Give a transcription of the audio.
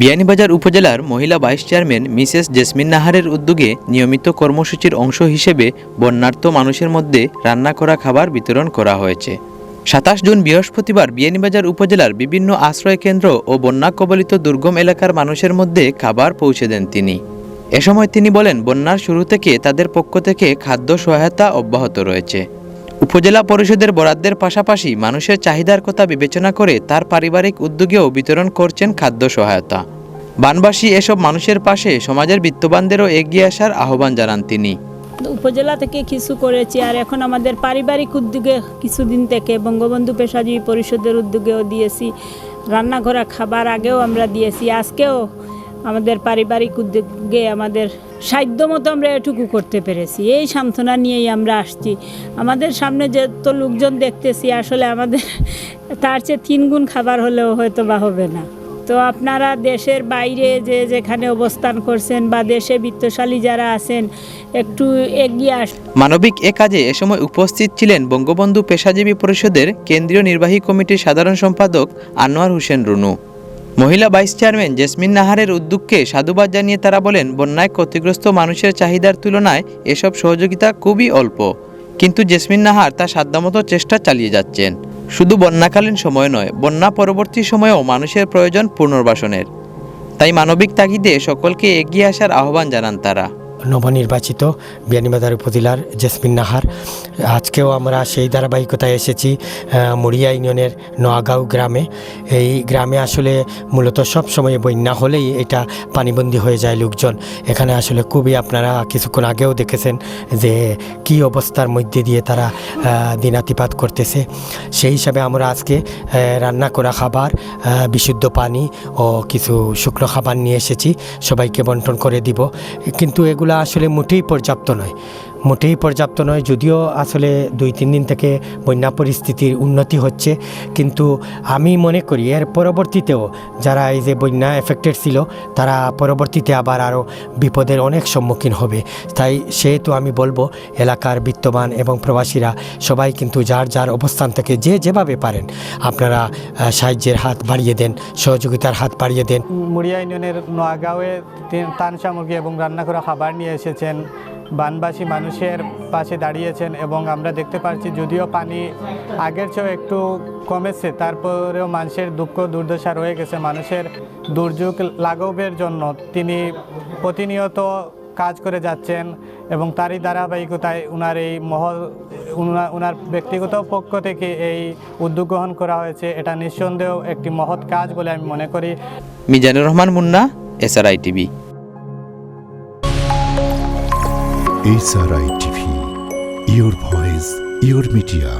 বিয়ানীবাজার উপজেলার মহিলা vice chairman Mrs Jesmin নাহারের উদ্যোগে নিয়মিত কর্মসূচির অংশ হিসেবে বন্যার্ত মানুষের মধ্যে রান্না করা খাবার বিতরণ করা হয়েছে। সাতাশ জুন বৃহস্পতিবার বিয়ানীবাজার উপজেলার বিভিন্ন আশ্রয় কেন্দ্র ও বন্যা কবলিত দুর্গম এলাকার মানুষের মধ্যে খাবার পৌঁছে দেন তিনি। এ সময় তিনি বলেন, বন্যার শুরু থেকে তাদের পক্ষ থেকে খাদ্য সহায়তা অব্যাহত রয়েছে। উপজেলা পরিষদের বরাদ্দের পাশাপাশি মানুষের চাহিদার কথা বিবেচনা করে তার পারিবারিক উদ্যোগেও বিতরণ করছেন খাদ্য সহায়তা। বানবাসী এসব মানুষের পাশে সমাজের বিত্তবানদেরও এগিয়ে আসার আহ্বান জানান তিনি। উপজেলা থেকে কিছু করেছি আর এখন আমাদের পারিবারিক উদ্যোগে কিছুদিন থেকে বঙ্গবন্ধু পেশাজীবী পরিষদের উদ্যোগেও দিয়েছি। রান্না করা খাবার আগেও আমরা দিয়েছি, আজকেও আমাদের পারিবারিক উদ্যোগে আমাদের সাধ্য মতো আমরা এটুকু করতে পেরেছি। এই সান্ত্বনা নিয়েই আমরা আসছি। আমাদের সামনে যে তো লোকজন দেখতেছি, আসলে আমাদের তার চেয়ে তিন গুণ খাবার হলেও হয়তো বা হবে না। তো আপনারা দেশের বাইরে যে যেখানে অবস্থান করছেন বা দেশে বিত্তশালী যারা আছেন, একটু এগিয়ে আস মানবিক এ কাজে এ সময় উপস্থিত ছিলেন বঙ্গবন্ধু পেশাজীবী পরিষদের কেন্দ্রীয় নির্বাহী কমিটির সাধারণ সম্পাদক আনোয়ার হোসেন রুনু। মহিলা ভাইস চেয়ারম্যান জেসমিন নাহারের উদ্যোগকে সাধুবাদ জানিয়ে তারা বলেন, বন্যায় ক্ষতিগ্রস্ত মানুষের চাহিদার তুলনায় এসব সহযোগিতা খুবই অল্প। কিন্তু জেসমিন নাহার তা সাধ্যমতো চেষ্টা চালিয়ে যাচ্ছেন। শুধু বন্যাকালীন সময় নয়, বন্যা পরবর্তী সময়েও মানুষের প্রয়োজন পুনর্বাসনের। তাই মানবিক তাগিদে সকলকে এগিয়ে আসার আহ্বান জানান তারা। নবনির্বাচিত বিয়ানীবাজার উপজেলার জেসমিন নাহার। আজকেও আমরা সেই ধারাবাহিকতায় এসেছি মুড়িয়া ইউনিয়নের নোয়াগাঁও গ্রামে। এই গ্রামে আসলে মূলত সব সময় বন্যা হলেই এটা পানিবন্দী হয়ে যায় লোকজন। এখানে আসলে খুবই আপনারা কিছুক্ষণ আগেও দেখেছেন যে কি অবস্থার মধ্যে দিয়ে তারা দিনাতিপাত করতেছে। সেই হিসাবে আমরা আজকে রান্না করা খাবার বিশুদ্ধ পানি ও কিছু শুকনো খাবার নিয়ে এসেছি। সবাইকে বন্টন করে দিব। কিন্তু এগুলো আসলে মোটেই পর্যাপ্ত নয়। মোটেই পর্যাপ্ত নয়, যদিও আসলে দুই, তিন দিন থেকে বন্যা পরিস্থিতির উন্নতি হচ্ছে। কিন্তু আমি মনে করি এর পরবর্তীতেও যারা এই যে বন্যা এফেক্টেড ছিল, তারা পরবর্তীতে আবার আরও বিপদের অনেক সম্মুখীন হবে। তাই সেহেতু আমি বলব, এলাকার বিত্তবান এবং প্রবাসীরা সবাই কিন্তু যার যার অবস্থান থেকে যে যেভাবে পারেন, আপনারা সাহায্যের হাত বাড়িয়ে দেন, সহযোগিতার হাত বাড়িয়ে দেন। মুড়িয়া ইউনিয়নের নোয়াগাঁওয়ে তিন- সামগ্রী এবং রান্না করা খাবার নিয়ে এসেছেন বানবাসী মানুষের পাশে দাঁড়িয়েছেন এবং আমরা দেখতে পাচ্ছি যদিও পানি আগের চেয়েও একটু কমেছে, তারপরেও মানুষের দুঃখ, দুর্দশা রয়ে গেছে। মানুষের দুর্যোগ লাঘবের জন্য তিনি প্রতিনিয়ত কাজ করে যাচ্ছেন এবং তারই ধারাবাহিকতায় উনার এই মহল, উনা- উনার ব্যক্তিগত পক্ষ থেকে এই উদ্যোগ গ্রহণ করা হয়েছে। এটা নিঃসন্দেহ একটি মহৎ কাজ বলে আমি মনে করি। Mizanur Rahman Munna SRI TV. SRI TV your voice your media